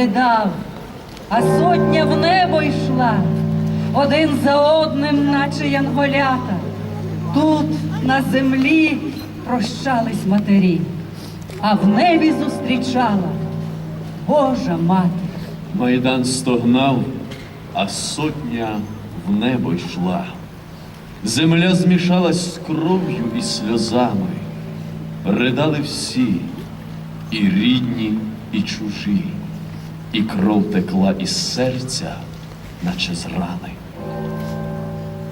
ридав, а сотня в небо йшла, один за одним, наче янголята. Тут на землі прощались матері, а в небі зустрічала Божа мати. Майдан стогнав, а сотня в небо йшла. Земля змішалась з кров'ю і сльозами. Ридали всі, і рідні, і чужі, і кров текла із серця, наче з рани.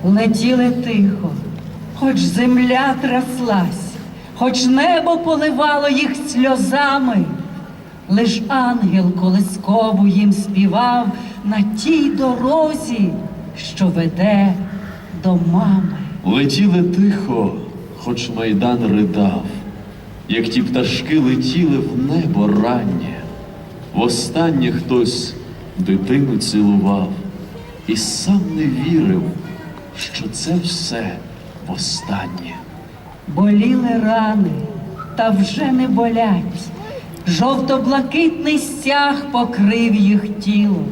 Летіли тихо, хоч земля тряслась, хоч небо поливало їх сльозами. Лиш ангел колискову їм співав на тій дорозі, що веде до мами. Летіли тихо, хоч майдан ридав, як ті пташки летіли в небо раннє. Востаннє хтось дитину цілував і сам не вірив, що це все востаннє. Боліли рани, та вже не болять. Жовто-блакитний стяг покрив їх тіло.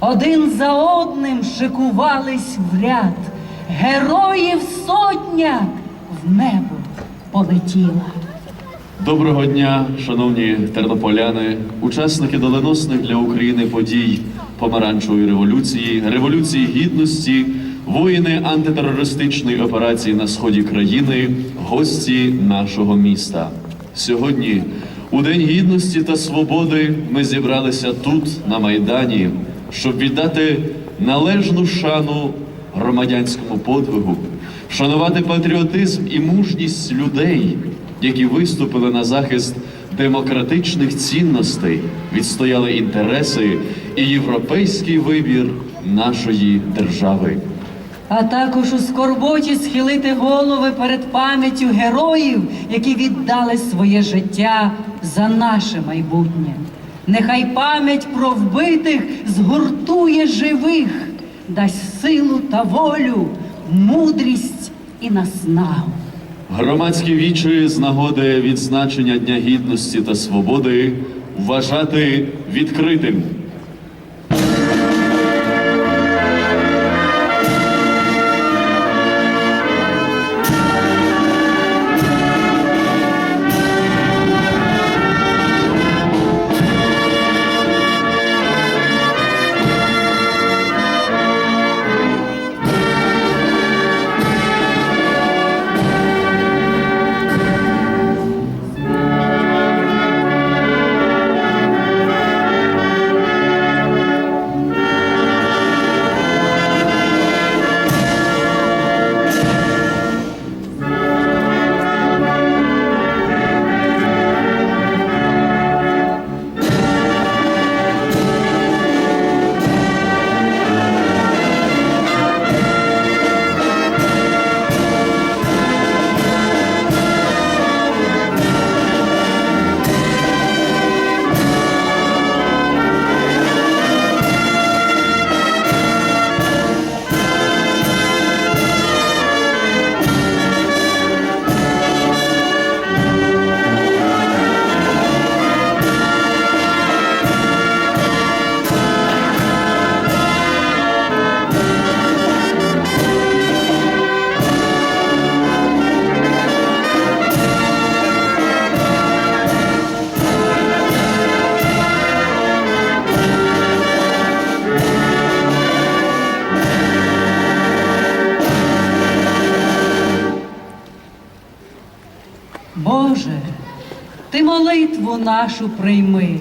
Один за одним шикувались в ряд. Героїв сотня в небо полетіла. Доброго дня, шановні тернополяни, учасники доленосних для України подій помаранчевої революції, революції гідності, воїни антитерористичної операції на сході країни, гості нашого міста. Сьогодні, у День гідності та свободи, ми зібралися тут, на Майдані, щоб віддати належну шану громадянському подвигу, вшанувати патріотизм і мужність людей, які виступили на захист демократичних цінностей, відстояли інтереси і європейський вибір нашої держави. А також у скорботі схилити голови перед пам'яттю героїв, які віддали своє життя за наше майбутнє. Нехай пам'ять про вбитих згуртує живих, дасть силу та волю, мудрість і наснагу. Громадські вічі з нагоди відзначення Дня гідності та свободи вважати відкритим. Нашу прийми,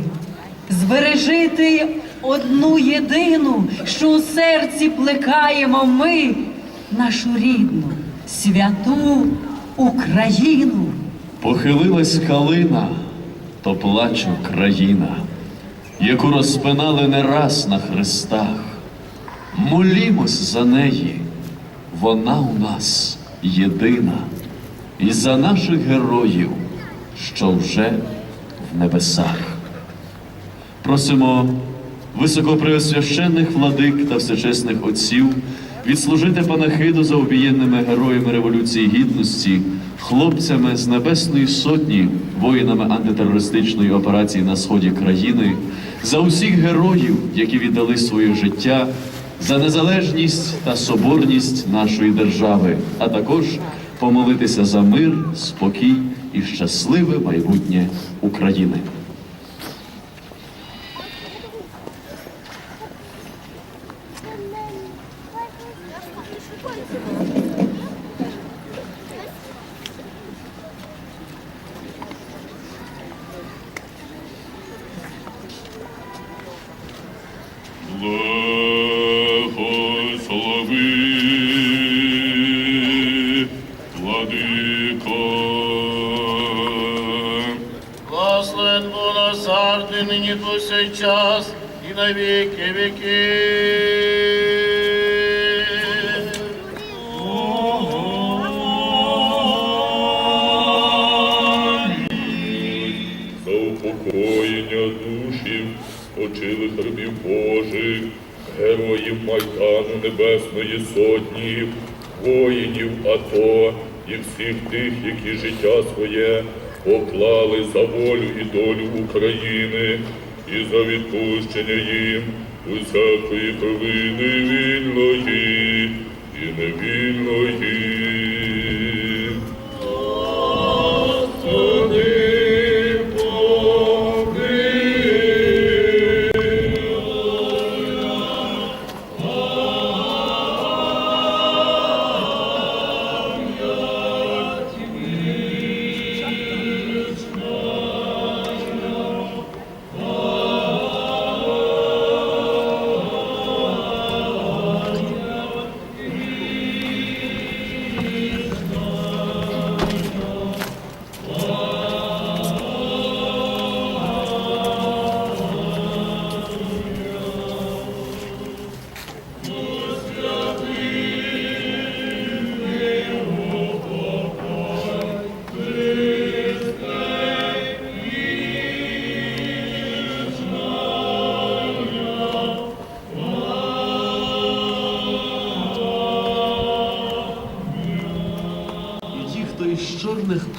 збережи ти одну єдину, що у серці плекаємо ми, нашу рідну, святу Україну. Похилилась калина, то плаче країна, яку розпинали не раз на хрестах. Молімось за неї, вона у нас єдина, і за наших героїв, що вже небесах. Просимо високопреосвященних владик та всечесних отців відслужити панахиду за обієнними героями Революції Гідності, хлопцями з Небесної Сотні, воїнами антитерористичної операції на сході країни, за усіх героїв, які віддали своє життя, за незалежність та соборність нашої держави, а також помолитися за мир, спокій і щасливе майбутнє України. Благословен Бог нас завжди, нині повсякчас і на віки віки. За упокоєння душів, спочилих рабів Божих, героїв Майдану Небесної Сотні, воїнів АТО і всіх тих, які життя своє поклали за волю і долю України і за відпущення їм усякої провини вільної і невільної.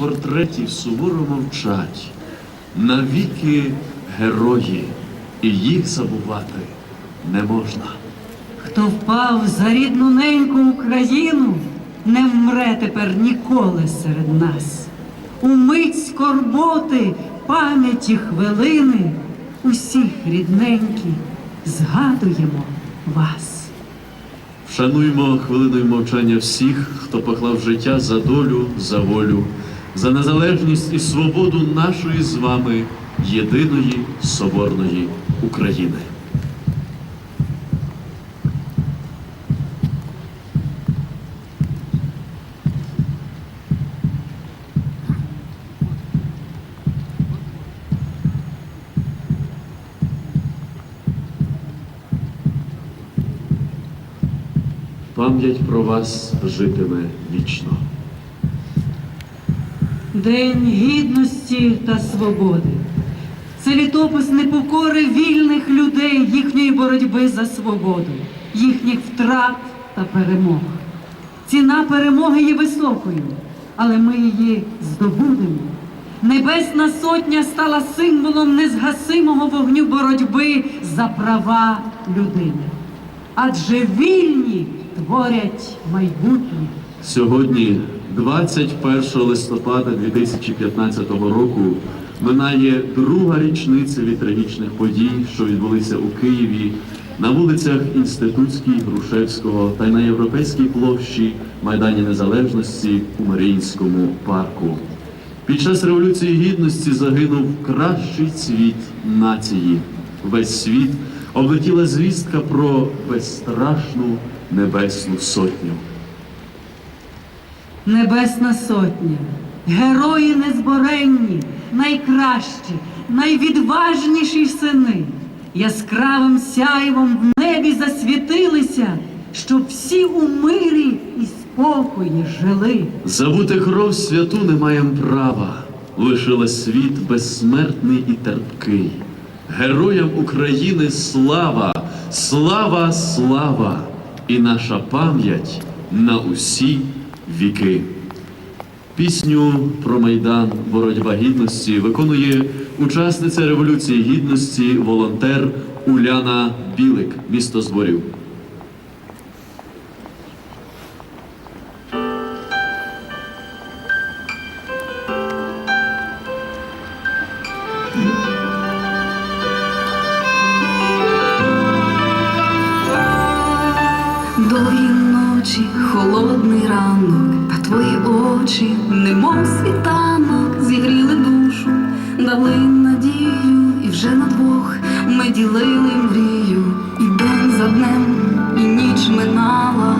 Портретів суворо мовчать, навіки герої, і їх забувати не можна. Хто впав за рідну неньку Україну, не вмре тепер ніколи серед нас. У мить скорботи, пам'яті хвилини, усіх рідненькі, згадуємо вас. Вшануймо хвилиною мовчання всіх, хто поклав життя за долю, за волю, за незалежність і свободу нашої з вами єдиної соборної України. Пам'ять про вас житиме вічно. День гідності та свободи. Це літопис непокори вільних людей, їхньої боротьби за свободу, їхніх втрат та перемог. Ціна перемоги є високою, але ми її здобудемо. Небесна сотня стала символом незгасимого вогню боротьби за права людини. Адже вільні творять майбутнє. Сьогодні, 21 листопада 2015 року, минає друга річниця від трагічних подій, що відбулися у Києві на вулицях Інститутській, Грушевського та на Європейській площі Майдані Незалежності у Маріїнському парку. Під час Революції Гідності загинув кращий цвіт нації. Весь світ облетіла звістка про безстрашну небесну сотню. Небесна сотня, герої незборенні, найкращі, найвідважніші сини, яскравим сяйвом в небі засвітилися, щоб всі у мирі і спокої жили. Забути кров святу не маєм права, лишила світ безсмертний і терпкий. Героям України слава, слава, слава, і наша пам'ять на усі віки. Пісню про Майдан Боротьба гідності виконує учасниця Революції Гідності, волонтер Уляна Білик, місто Зборів. ранок, та твої очі, немов світанок, зігріли душу, дали надію, і вже на двох ми ділили мрію, і день за днем, і ніч минала.